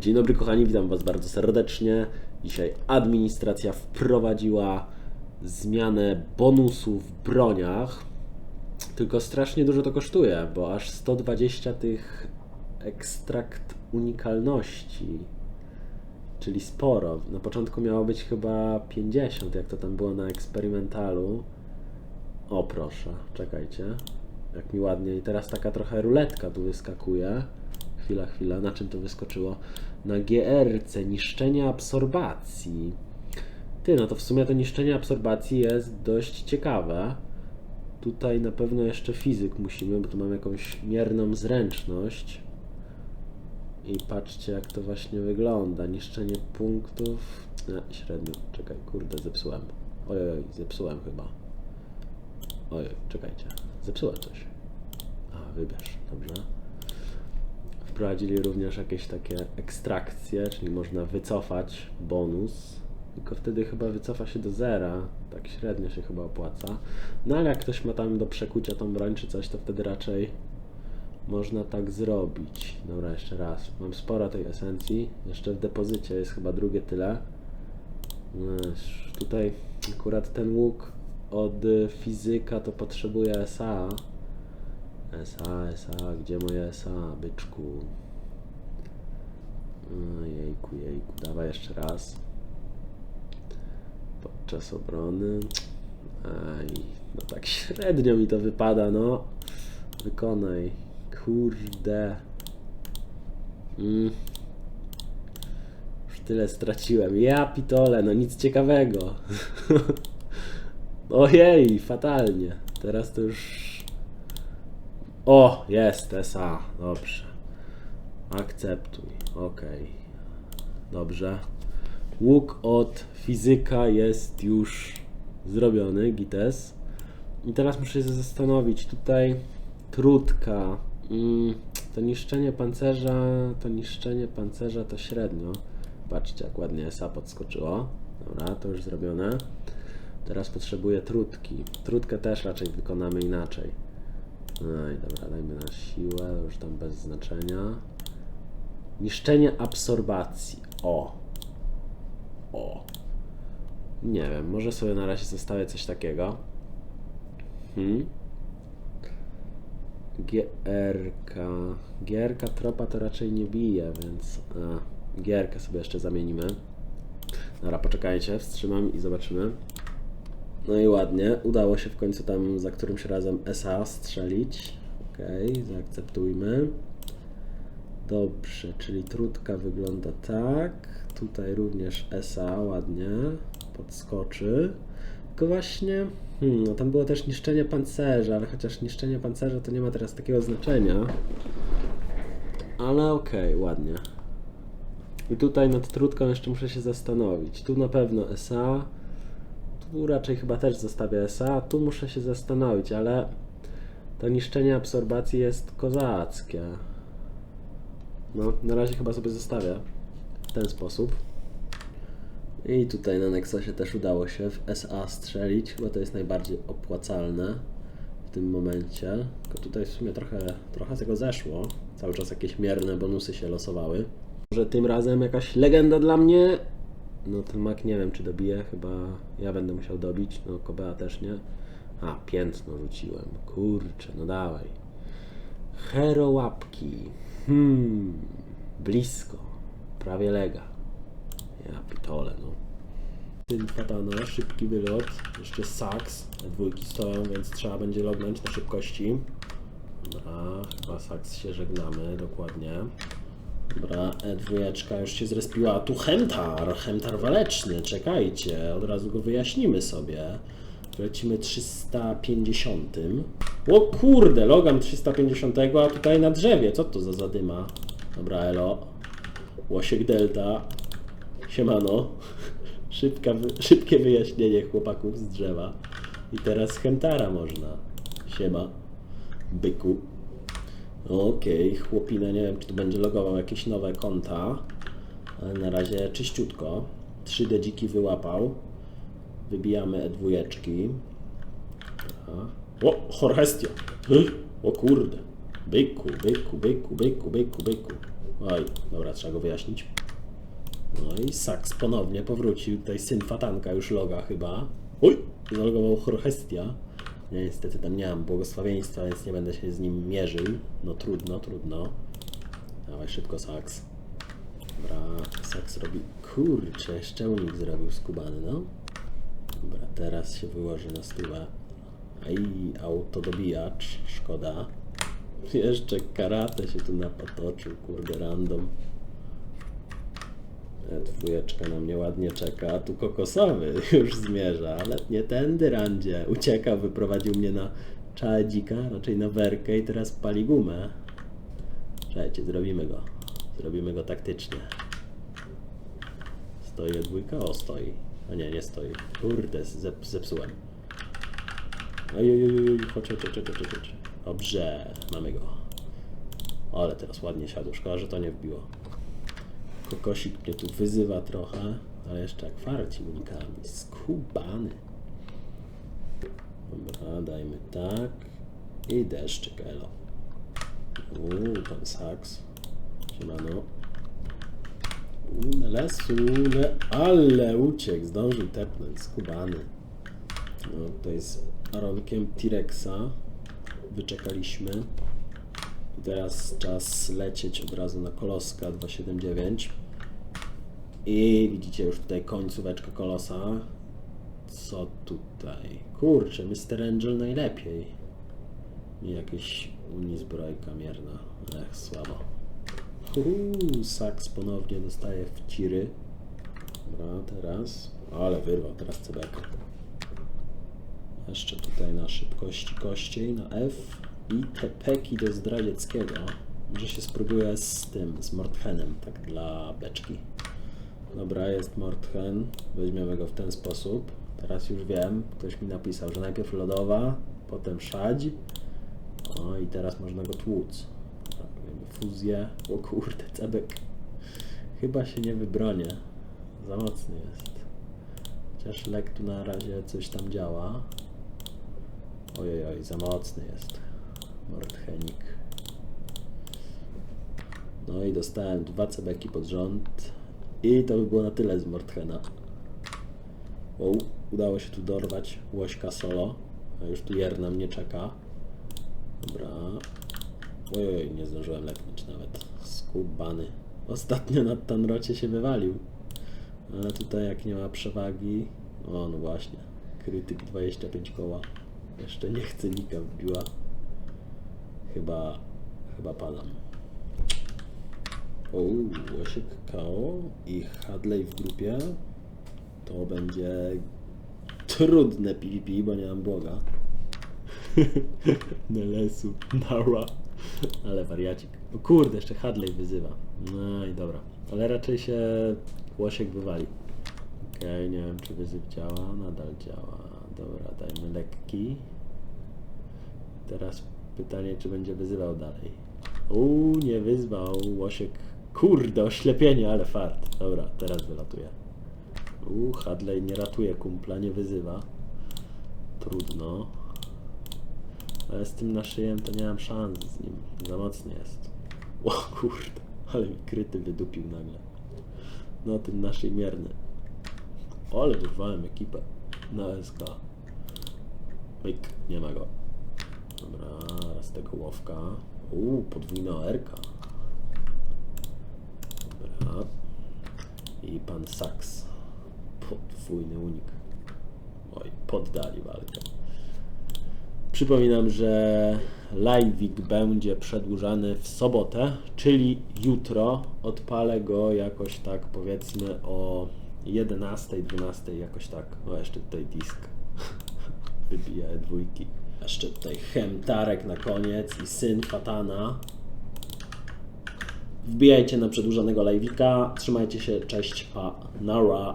Dzień dobry kochani, witam Was bardzo serdecznie. Dzisiaj administracja wprowadziła zmianę bonusów w broniach. Tylko strasznie dużo to kosztuje, bo aż 120 tych ekstrakt unikalności. Czyli sporo. Na początku miało być chyba 50, jak to tam było na eksperymentalu. O proszę, czekajcie. Jak mi ładnie. I teraz taka trochę ruletka tu wyskakuje. Chwila, chwila, na czym to wyskoczyło? Na GRC, niszczenie absorbacji. Ty, no to w sumie to niszczenie absorbacji jest dość ciekawe. Tutaj na pewno jeszcze fizyk musimy, bo tu mam jakąś mierną zręczność. I patrzcie jak to właśnie wygląda. Niszczenie punktów. Nie, średnio. Czekaj, kurde, zepsułem. Ojoj, oj, zepsułem chyba. Ojej, czekajcie. Zepsułem coś. A, wybierz, dobrze. Wprowadzili również jakieś takie ekstrakcje, czyli można wycofać bonus. Tylko wtedy chyba wycofa się do zera. Tak średnio się chyba opłaca. No ale jak ktoś ma tam do przekucia tą broń czy coś, to wtedy raczej można tak zrobić. Dobra, jeszcze raz. Mam sporo tej esencji. Jeszcze w depozycie jest chyba drugie tyle. No, tutaj akurat ten łuk od fizyka to potrzebuje SA. SA, SA, gdzie moje SA, byczku? Jejku, jejku, dawaj jeszcze raz. Podczas obrony. Aj, no tak średnio mi to wypada, no. Wykonaj. Kurde. Mm. Już tyle straciłem. Ja pitole, no nic ciekawego. Ojej, fatalnie. Teraz to już o, jest SA. Dobrze. Akceptuj. Ok. Dobrze. Łuk od fizyka jest już zrobiony, GITES. I teraz muszę się zastanowić. Tutaj krótka. Mm, to niszczenie pancerza, to niszczenie pancerza to średnio. Patrzcie, jak ładnie SA podskoczyło. Dobra, to już zrobione. Teraz potrzebuję trutki. Trutkę też raczej wykonamy inaczej. No i dobra, dajmy na siłę, już tam bez znaczenia. Niszczenie absorbacji. O. O. Nie wiem, może sobie na razie zostawię coś takiego. Hmm. GRK. GRK tropa to raczej nie bije, więc a, GRK sobie jeszcze zamienimy. Dobra, poczekajcie, wstrzymam i zobaczymy. No i ładnie, udało się w końcu tam za którymś razem SA strzelić. Ok, zaakceptujmy. Dobrze, czyli trutka wygląda tak. Tutaj również SA ładnie podskoczy. Tylko właśnie, hmm, no tam było też niszczenie pancerza, ale chociaż niszczenie pancerza to nie ma teraz takiego znaczenia. Ale okej, ładnie. I tutaj nad trutką jeszcze muszę się zastanowić. Tu na pewno SA. Tu raczej chyba też zostawię SA. Tu muszę się zastanowić, ale to niszczenie absorbacji jest kozackie. No, na razie chyba sobie zostawię w ten sposób. I tutaj na Nexusie też udało się w SA strzelić, chyba to jest najbardziej opłacalne w tym momencie. Tylko tutaj w sumie trochę, trochę tego zeszło. Cały czas jakieś mierne bonusy się losowały. Może tym razem jakaś legenda dla mnie? No ten mak nie wiem czy dobije, chyba ja będę musiał dobić, no Kobea też nie. A, piętno rzuciłem, kurczę, no dawaj. Hero łapki, hmm, blisko, prawie lega. Ja pitole, no. Syn padana, szybki wylot, jeszcze saks, dwójki stoją, więc trzeba będzie lognąć na szybkości. Dobra, chyba saks się żegnamy, dokładnie. Dobra, E2 już się zrespiła. Tu Hemtar, Hemtar waleczny, czekajcie, od razu go wyjaśnimy sobie. Lecimy 350. O kurde, logam 350, a tutaj na drzewie, co to za zadyma? Dobra, elo. Łosiek Delta. Siemano. Szybka, szybkie wyjaśnienie chłopaków z drzewa. I teraz Hemtara można. Siema. Byku. Okej, chłopina, nie wiem czy tu będzie logował jakieś nowe konta, ale na razie czyściutko. 3D dziki wyłapał. Wybijamy E2. Dobra. O, Horhestia! Hy, O kurde! Byku, byku, byku, byku, byku, byku. Oj, dobra, trzeba go wyjaśnić. No i Saks ponownie powrócił. Tutaj syn Fatanka już loga chyba. Oj, zalogował Chorchestia. Ja niestety tam nie mam błogosławieństwa, więc nie będę się z nim mierzył. No trudno, trudno. Dawaj szybko Saks. Dobra, Saks robi... Kurczę, jeszcze unik zrobił skubany, no. Dobra, teraz się wyłoży na stówę. Aj, autodobijacz, szkoda. Jeszcze karate się tu napotoczył, kurde, random. Dwójeczka na mnie ładnie czeka, tu kokosowy już zmierza, ale nie tędy randzie. Uciekał, wyprowadził mnie na czadzika, raczej na werkę i teraz pali gumę. Słuchajcie, zrobimy go. Zrobimy go taktycznie. Stoi dwójka? O, stoi. A nie, nie stoi. Kurde, zep zepsułem. Oj, oj, oj, oj, chodź, chodź, chodź, chodź, chodź, chodź. Dobrze, mamy go. Ale teraz ładnie siadł, szkoda, że to nie wbiło. Kokosik mnie tu wyzywa trochę, ale jeszcze jak farci unikami. Skubany. Dobra, dajmy tak. I deszczyk, elo. Uuu, pan Saks. Siemano. Une sune, ale uciekł, zdążył tepnąć, skubany. No, to jest aronkiem T-Rexa. Wyczekaliśmy. I teraz czas lecieć od razu na Koloska 279. I widzicie już tutaj końcóweczkę Kolosa. Co tutaj? Kurczę, Mr. Angel najlepiej. I jakieś unizbrojka mierna. Ech, słabo. Uuu, Saks ponownie dostaje w ciry. Dobra, teraz. Ale wyrwał, teraz cebeka. Jeszcze tutaj na szybkości kościej, na F i te peki do zdradzieckiego. Może się spróbuję z tym, z Mortchenem, tak dla beczki. Dobra, jest Mortchen. Weźmiemy go w ten sposób. Teraz już wiem, ktoś mi napisał, że najpierw lodowa, potem szadź. O i teraz można go tłuc. Tak, fuzję. O kurde, cebek. Chyba się nie wybronię. Za mocny jest. Chociaż lek tu na razie coś tam działa. Ojej, oj, za mocny jest. Mordchenik. No i dostałem dwa cebeki pod rząd. I to by było na tyle z Mordchena. O, udało się tu dorwać łośka solo. A już tu Jerna mnie czeka. Dobra. Ojoj, nie zdążyłem lepnąć nawet. Skubany. Ostatnio na Tanrocie się wywalił. Ale tutaj jak nie ma przewagi... O, no właśnie. Krytyk 25 koła. Jeszcze nie chce Nika wbiła. Chyba... Chyba padam. O, Łosiek KO i Hadley w grupie. To będzie trudne PvP, bo nie mam błoga. Nelesu, Nara. Ale wariacik. O kurde, jeszcze Hadley wyzywa. No i dobra. Ale raczej się Łosiek wywali. Okej, nie wiem czy wyzyw działa. Nadal działa. Dobra, dajmy lekki. Teraz pytanie, czy będzie wyzywał dalej. Uuu, nie wyzwał. Łosiek. Kurde, oślepienie, ale fart. Dobra, teraz wylatuje. Uuu, Hadley nie ratuje kumpla, nie wyzywa. Trudno. Ale z tym naszyjem to nie mam szans z nim. Za mocny jest. O kurde, ale mi kryty wydupił nagle. No ten naszyj mierny. Ale wyrwałem ekipę na SK. Myk, nie ma go. Dobra, raz tego łowka. Uuu, podwójna erka. Dobra. I pan Saks. Podwójny unik. Oj, poddali walkę. Przypominam, że live'ik będzie przedłużany w sobotę, czyli jutro. Odpalę go jakoś tak powiedzmy o 11, 12, jakoś tak. O, jeszcze tutaj disk. Wybija dwójki. Jeszcze tutaj Chemtarek na koniec i syn Fatana. Wbijajcie na przedłużonego live'ika. Trzymajcie się, cześć, pa, nara.